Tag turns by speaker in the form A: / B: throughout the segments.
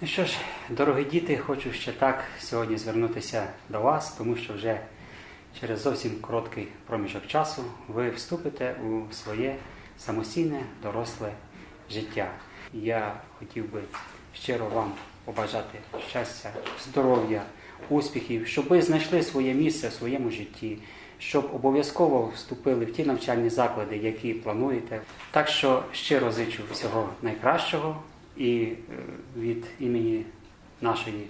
A: Ну що ж, дорогі діти, хочу ще так сьогодні звернутися до вас, тому що вже через зовсім короткий проміжок часу ви вступите у своє самостійне доросле життя. Я хотів би щиро вам побажати щастя, здоров'я, успіхів, щоб ви знайшли своє місце в своєму житті, щоб обов'язково вступили в ті навчальні заклади, які плануєте. Так що щиро зичу всього найкращого і е, від імені нашої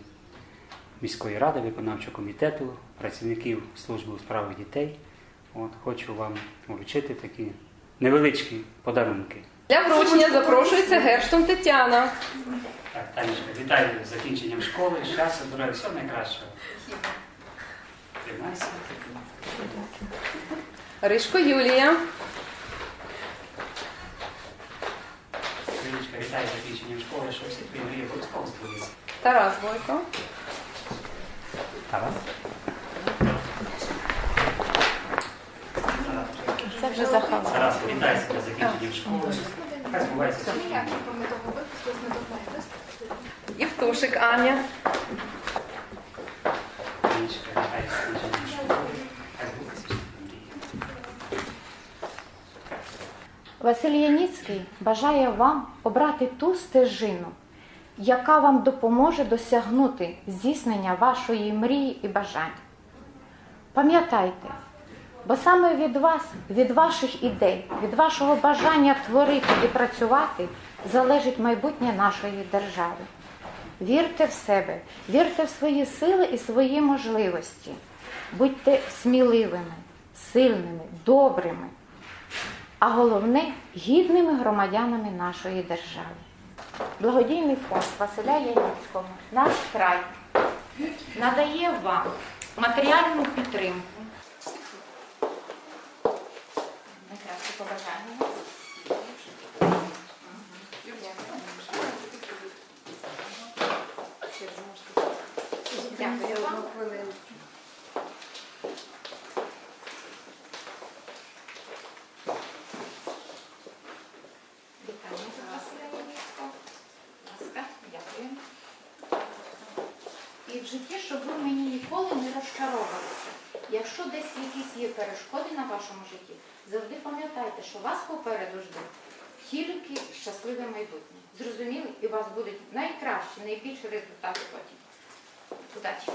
A: міської ради, виконавчого комітету, працівників служби у справах дітей. От, хочу вам вручити такі невеличкі подарунки.
B: Для вручення запрошується Герштон Тетяна.
A: Так, Танечка, вітаю з закінченням школи, щастя, здоров'я, всього найкращого. Тримайся.
B: Ришко Юлія.
A: Танечка, вітаю з закінченням школи, щоб всі твої мрії обов'язково збулися.
B: Тарас Бойко.
A: Тарас?
B: Це вже заховала.
A: Тарас, вітаю тебе з закінченням школи. Хай збувається. все.
B: Євтушик Аня.
A: Танечка, вітаю з закінченням школи.
C: Василь Яніцький бажає вам обрати ту стежину, яка вам допоможе досягнути здійснення вашої мрії і бажань. Пам'ятайте, бо саме від вас, від ваших ідей, від вашого бажання творити і працювати залежить майбутнє нашої держави. Вірте в себе, вірте в свої сили і свої можливості. Будьте сміливими, сильними, добрими а головне гідними громадянами нашої держави. Благодійний фонд Василя Яніцького наш край надає вам матеріальну підтримку. Найкраще побажання. Дякую вам. Вітання за Василя Яніцького. Будь ласка, дякую. І в житті, щоб ви мені ніколи не розчаровувалися. Якщо десь якісь є перешкоди на вашому житті, завжди пам'ятайте, що вас попереду жде тільки щасливе майбутнє. Зрозуміли? І у вас будуть найкращі, найбільші результати потім. Удачі!